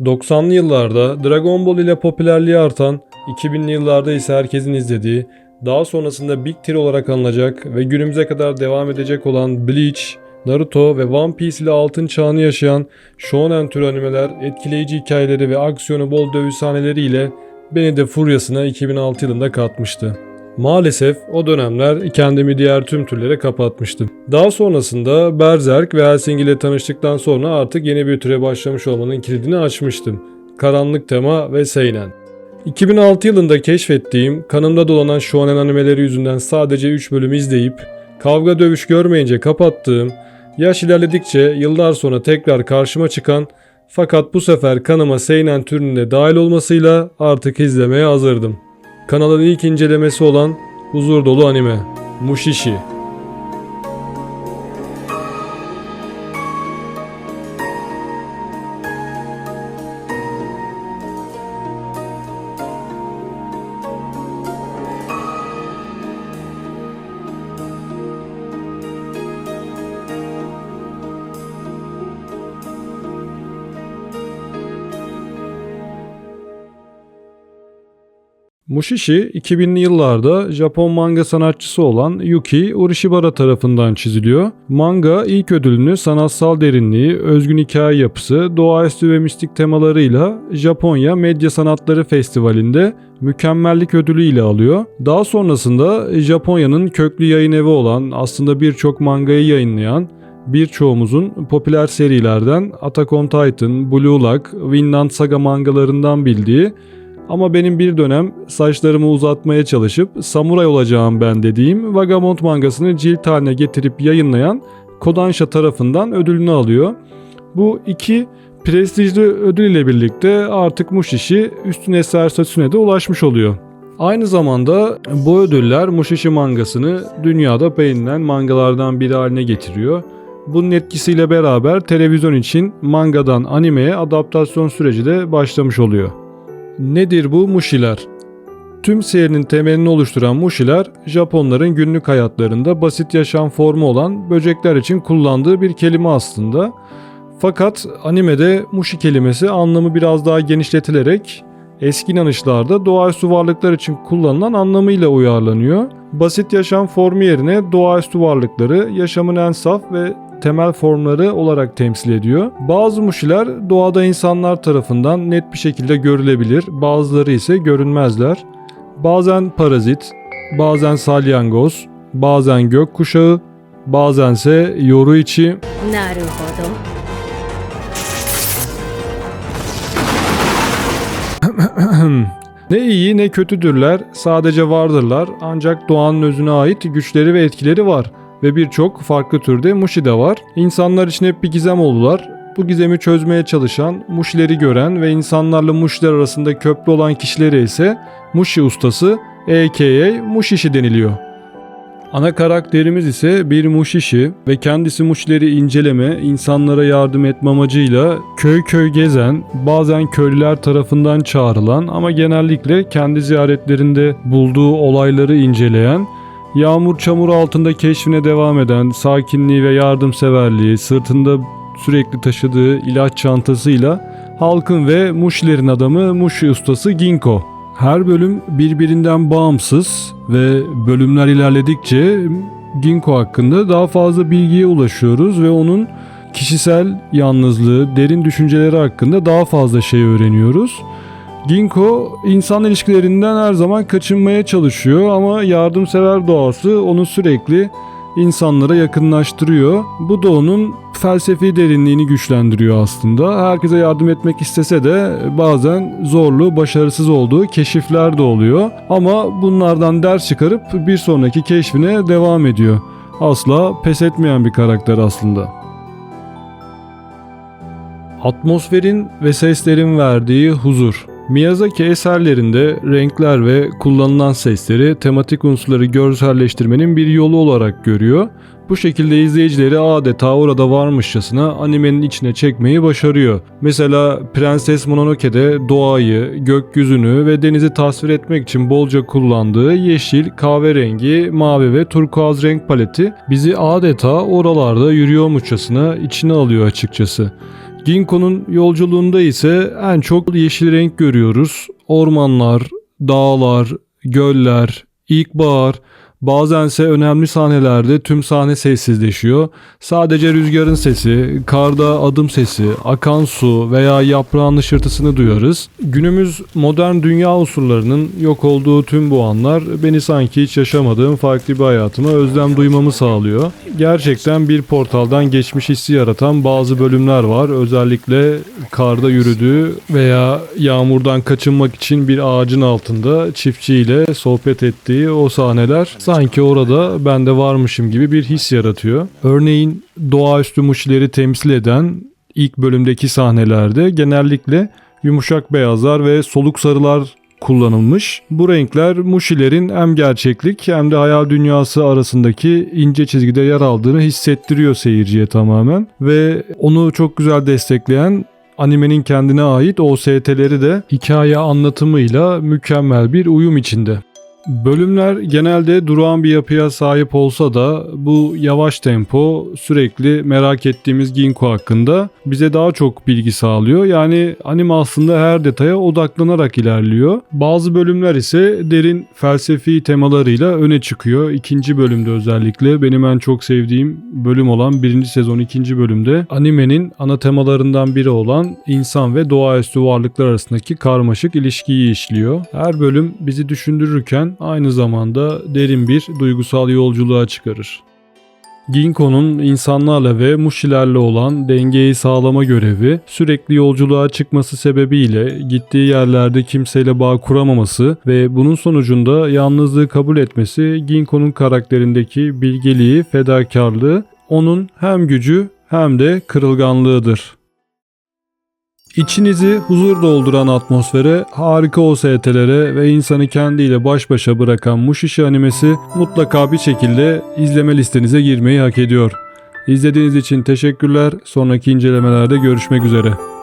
90'lı yıllarda Dragon Ball ile popülerliği artan, 2000'li yıllarda ise herkesin izlediği, daha sonrasında Big Three olarak anılacak ve günümüze kadar devam edecek olan Bleach, Naruto ve One Piece ile altın çağını yaşayan shonen tür animeler, etkileyici hikayeleri ve aksiyonu bol dövüş sahneleriyle beni de furyasına 2006 yılında katmıştı. Maalesef o dönemler kendimi diğer tüm türlere kapatmıştım. Daha sonrasında Berserk ve Helsing ile tanıştıktan sonra artık yeni bir türe başlamış olmanın kilidini açmıştım. Karanlık tema ve seinen. 2006 yılında keşfettiğim, kanımda dolanan shonen animeleri yüzünden sadece 3 bölüm izleyip, kavga dövüş görmeyince kapattığım, yaş ilerledikçe yıllar sonra tekrar karşıma çıkan fakat bu sefer kanıma seinen türüne dahil olmasıyla artık izlemeye hazırdım. Kanalın ilk incelemesi olan huzur dolu anime Mushishi. Mushishi 2000'li yıllarda Japon manga sanatçısı olan Yuki Urishibara tarafından çiziliyor. Manga ilk ödülünü sanatsal derinliği, özgün hikaye yapısı, doğaüstü ve mistik temalarıyla Japonya Medya Sanatları Festivali'nde mükemmellik ödülü ile alıyor. Daha sonrasında Japonya'nın köklü yayın evi olan aslında birçok mangayı yayınlayan birçoğumuzun popüler serilerden Attack on Titan, Blue Lock, Vinland Saga mangalarından bildiği ama benim bir dönem saçlarımı uzatmaya çalışıp samuray olacağım ben dediğim Vagabond mangasını cilt haline getirip yayınlayan Kodansha tarafından ödülünü alıyor. Bu iki prestijli ödül ile birlikte artık Mushishi üstün eser statüsüne de ulaşmış oluyor. Aynı zamanda bu ödüller Mushishi mangasını dünyada beğenilen mangalardan biri haline getiriyor. Bunun etkisiyle beraber televizyon için mangadan animeye adaptasyon süreci de başlamış oluyor. Nedir bu mushiler? Tüm serinin temelini oluşturan mushiler, Japonların günlük hayatlarında basit yaşam formu olan böcekler için kullandığı bir kelime aslında. Fakat animede mushi kelimesi anlamı biraz daha genişletilerek eski inanışlarda doğaüstü varlıklar için kullanılan anlamıyla uyarlanıyor. Basit yaşam formu yerine doğaüstü varlıkları yaşamın en saf ve temel formları olarak temsil ediyor. Bazı muşiler doğada insanlar tarafından net bir şekilde görülebilir, bazıları ise görünmezler. Bazen parazit, bazen salyangoz, bazen gök kuşağı, bazense yoru içi. Naruhodo. Ne iyi ne kötüdürler, sadece vardırlar ancak doğanın özüne ait güçleri ve etkileri var ve birçok farklı türde mushi de var. İnsanlar için hep bir gizem oldular. Bu gizemi çözmeye çalışan, muşileri gören ve insanlarla muşiler arasında köprü olan kişilere ise mushi ustası a.k.a. mushishi deniliyor. Ana karakterimiz ise bir muşişi ve kendisi muşileri inceleme, insanlara yardım etme amacıyla köy köy gezen, bazen köylüler tarafından çağrılan ama genellikle kendi ziyaretlerinde bulduğu olayları inceleyen, yağmur çamur altında keşfine devam eden, sakinliği ve yardımseverliği, sırtında sürekli taşıdığı ilaç çantasıyla halkın ve muşilerin adamı muşi ustası Ginko. Her bölüm birbirinden bağımsız ve bölümler ilerledikçe Ginko hakkında daha fazla bilgiye ulaşıyoruz ve onun kişisel yalnızlığı, derin düşünceleri hakkında daha fazla şey öğreniyoruz. Ginko insan ilişkilerinden her zaman kaçınmaya çalışıyor ama yardımsever doğası onu sürekli insanlara yakınlaştırıyor. Bu da onun felsefi derinliğini güçlendiriyor aslında. Herkese yardım etmek istese de bazen zorlu, başarısız olduğu keşifler de oluyor. Ama bunlardan ders çıkarıp bir sonraki keşfine devam ediyor. Asla pes etmeyen bir karakter aslında. Atmosferin ve seslerin verdiği huzur. Miyazaki eserlerinde renkler ve kullanılan sesleri tematik unsurları görselleştirmenin bir yolu olarak görüyor. Bu şekilde izleyicileri adeta orada varmışçasına animenin içine çekmeyi başarıyor. Mesela Prenses Mononoke'de doğayı, gökyüzünü ve denizi tasvir etmek için bolca kullandığı yeşil, kahverengi, mavi ve turkuaz renk paleti bizi adeta oralarda yürüyormuşçasına içine alıyor açıkçası. Ginko'nun yolculuğunda ise en çok yeşil renk görüyoruz. Ormanlar, dağlar, göller, ilkbahar, bazense önemli sahnelerde tüm sahne sessizleşiyor. Sadece rüzgarın sesi, karda adım sesi, akan su veya yaprağın ışırtısını duyarız. Günümüz modern dünya unsurlarının yok olduğu tüm bu anlar beni sanki hiç yaşamadığım farklı bir hayatıma özlem duymamı sağlıyor. Gerçekten bir portaldan geçmiş hissi yaratan bazı bölümler var. Özellikle karda yürüdüğü veya yağmurdan kaçınmak için bir ağacın altında çiftçiyle sohbet ettiği o sahneler sanki orada ben de varmışım gibi bir his yaratıyor. Örneğin doğaüstü muşileri temsil eden ilk bölümdeki sahnelerde genellikle yumuşak beyazlar ve soluk sarılar kullanılmış. Bu renkler Mushi'lerin hem gerçeklik hem de hayal dünyası arasındaki ince çizgide yer aldığını hissettiriyor seyirciye tamamen ve onu çok güzel destekleyen animenin kendine ait OST'leri de hikaye anlatımıyla mükemmel bir uyum içinde. Bölümler genelde durağan bir yapıya sahip olsa da bu yavaş tempo sürekli merak ettiğimiz Ginko hakkında bize daha çok bilgi sağlıyor. Yani anime aslında her detaya odaklanarak ilerliyor. Bazı bölümler ise derin felsefi temalarıyla öne çıkıyor. İkinci bölümde özellikle benim en çok sevdiğim bölüm olan birinci sezon ikinci bölümde animenin ana temalarından biri olan insan ve doğaüstü varlıklar arasındaki karmaşık ilişkiyi işliyor. Her bölüm bizi düşündürürken aynı zamanda derin bir duygusal yolculuğa çıkarır. Ginko'nun insanlarla ve Mushi'lerle olan dengeyi sağlama görevi, sürekli yolculuğa çıkması sebebiyle gittiği yerlerde kimseyle bağ kuramaması ve bunun sonucunda yalnızlığı kabul etmesi Ginko'nun karakterindeki bilgeliği, fedakarlığı, onun hem gücü hem de kırılganlığıdır. İçinizi huzur dolduran atmosfere, harika OST'lere ve insanı kendiyle baş başa bırakan Mushishi animesi mutlaka bir şekilde izleme listenize girmeyi hak ediyor. İzlediğiniz için teşekkürler. Sonraki incelemelerde görüşmek üzere.